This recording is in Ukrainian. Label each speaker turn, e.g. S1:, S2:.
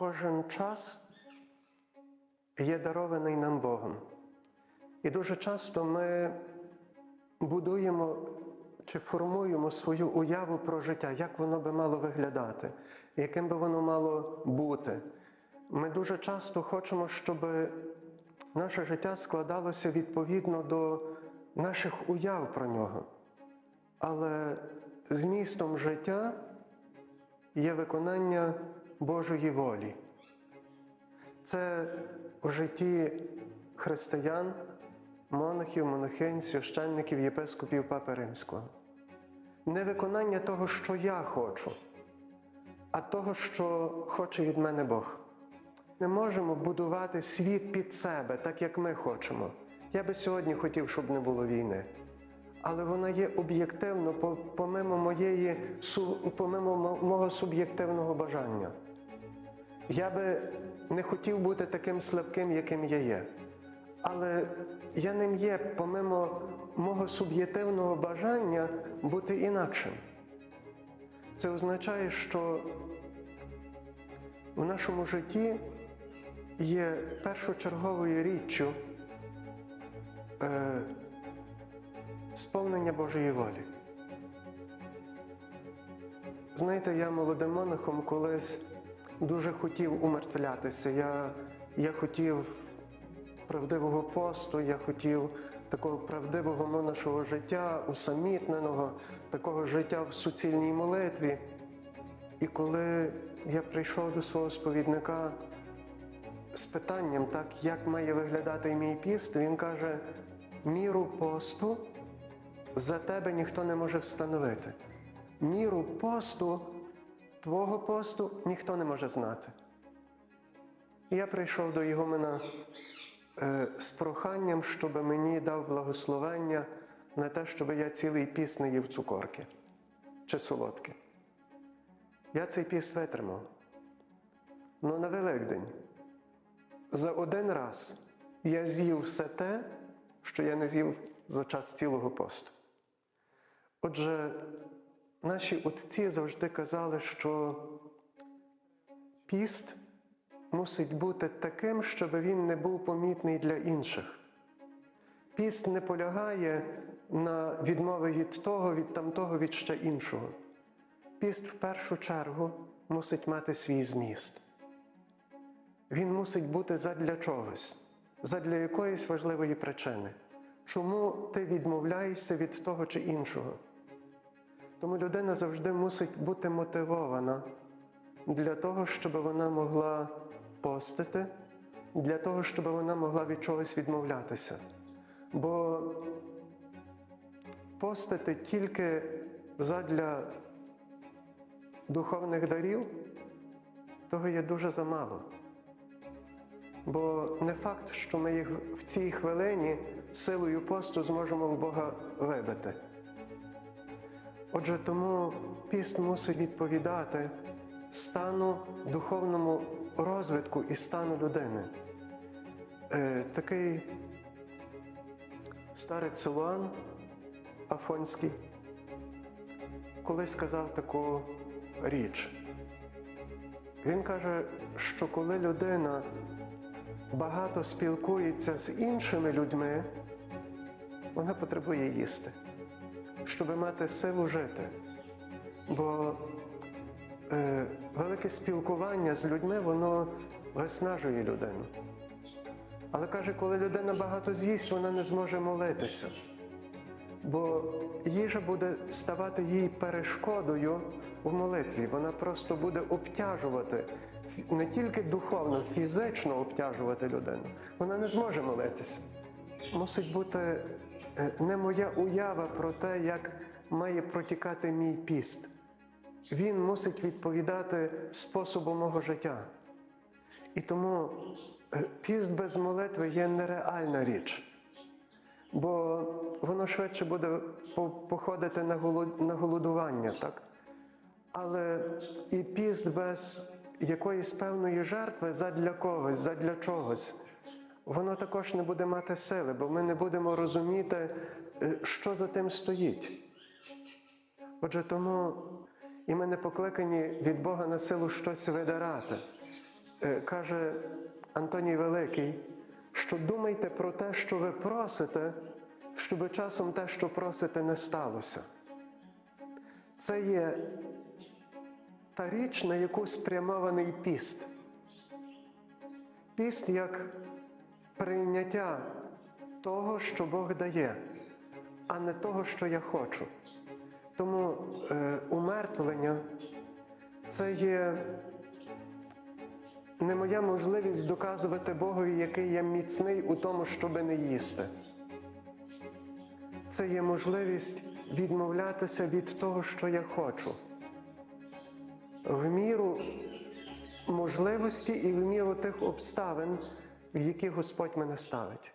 S1: кожен час є дарований нам Богом. І дуже часто ми будуємо чи формуємо свою уяву про життя, як воно би мало виглядати, яким би воно мало бути. Ми дуже часто хочемо, щоб наше життя складалося відповідно до наших уяв про нього. Але змістом життя є виконання Божої волі. Це в житті християн, монахів, монахинь, священників, єпископів Папи Римського. Не виконання того, що я хочу, а того, що хоче від мене Бог. Не можемо будувати світ під себе, так як ми хочемо. Я би сьогодні хотів, щоб не було війни. Але вона є об'єктивно, помимо моєї, помимо мого суб'єктивного бажання. Я би не хотів бути таким слабким, яким я є. Але я ним є, помимо мого суб'єктивного бажання бути інакшим. Це означає, що в нашому житті є першочерговою річчю е, сповнення Божої волі. Знаєте, я молодим монахом колись дуже хотів умертвлятися. Я, я хотів правдивого посту, я хотів такого правдивого монашого життя, усамітненого, такого життя в суцільній молитві. І коли я прийшов до свого сповідника з питанням, так, як має виглядати мій піст, він каже: міру посту за тебе ніхто не може встановити. Міру посту, твого посту ніхто не може знати. Я прийшов до Ігумена е, з проханням, щоб мені дав благословення на те, щоб я цілий піст не їв цукорки чи солодке. Я цей піст витримав. Ну на Великдень за один раз я з'їв все те, що я не з'їв за час цілого посту. Отже, наші отці завжди казали, що піст мусить бути таким, щоб він не був помітний для інших. Піст не полягає на відмови від того, від тамтого, від ще іншого. Піст в першу чергу мусить мати свій зміст. Він мусить бути задля чогось, задля якоїсь важливої причини. Чому ти відмовляєшся від того чи іншого? Тому людина завжди мусить бути мотивована для того, щоб вона могла постити, для того, щоб вона могла від чогось відмовлятися. Бо постити тільки задля духовних дарів, того є дуже замало. Бо не факт, що ми їх в цій хвилині силою посту зможемо в Бога вибити. Отже, тому піст мусить відповідати стану духовному розвитку і стану людини. Е, такий старець Силуан Афонський колись сказав таку річ. Він каже, що коли людина багато спілкується з іншими людьми, вона потребує їсти, щоб мати силу жити. Бо е, велике спілкування з людьми, воно виснажує людину. Але каже, коли людина багато з'їсть, вона не зможе молитися. Бо їжа буде ставати їй перешкодою в молитві. Вона просто буде обтяжувати не тільки духовно, фізично обтяжувати людину. Вона не зможе молитися. Мусить бути не моя уява про те, як має протікати мій піст. Він мусить відповідати способу мого життя. І тому е, піст без молитви є нереальна річ бо воно швидше буде походити на голодування, так? Але і піст без якоїсь певної жертви задля когось, задля чогось, воно також не буде мати сили, бо ми не будемо розуміти, е, що за тим стоїть. Отже, тому і ми не покликані від Бога на силу щось видирати. е, каже Антоній Великий, що думайте про те, що ви просите, щоб часом те, що просите, не сталося. Це є та річ, на яку спрямований піст. Піст як прийняття того, що Бог дає, а не того, що я хочу. Тому е, умертвлення це є не моя можливість доказувати Богові, який я міцний у тому, щоби не їсти. Це є можливість відмовлятися від того, що я хочу. В міру можливості і в міру тих обставин, в які Господь мене ставить.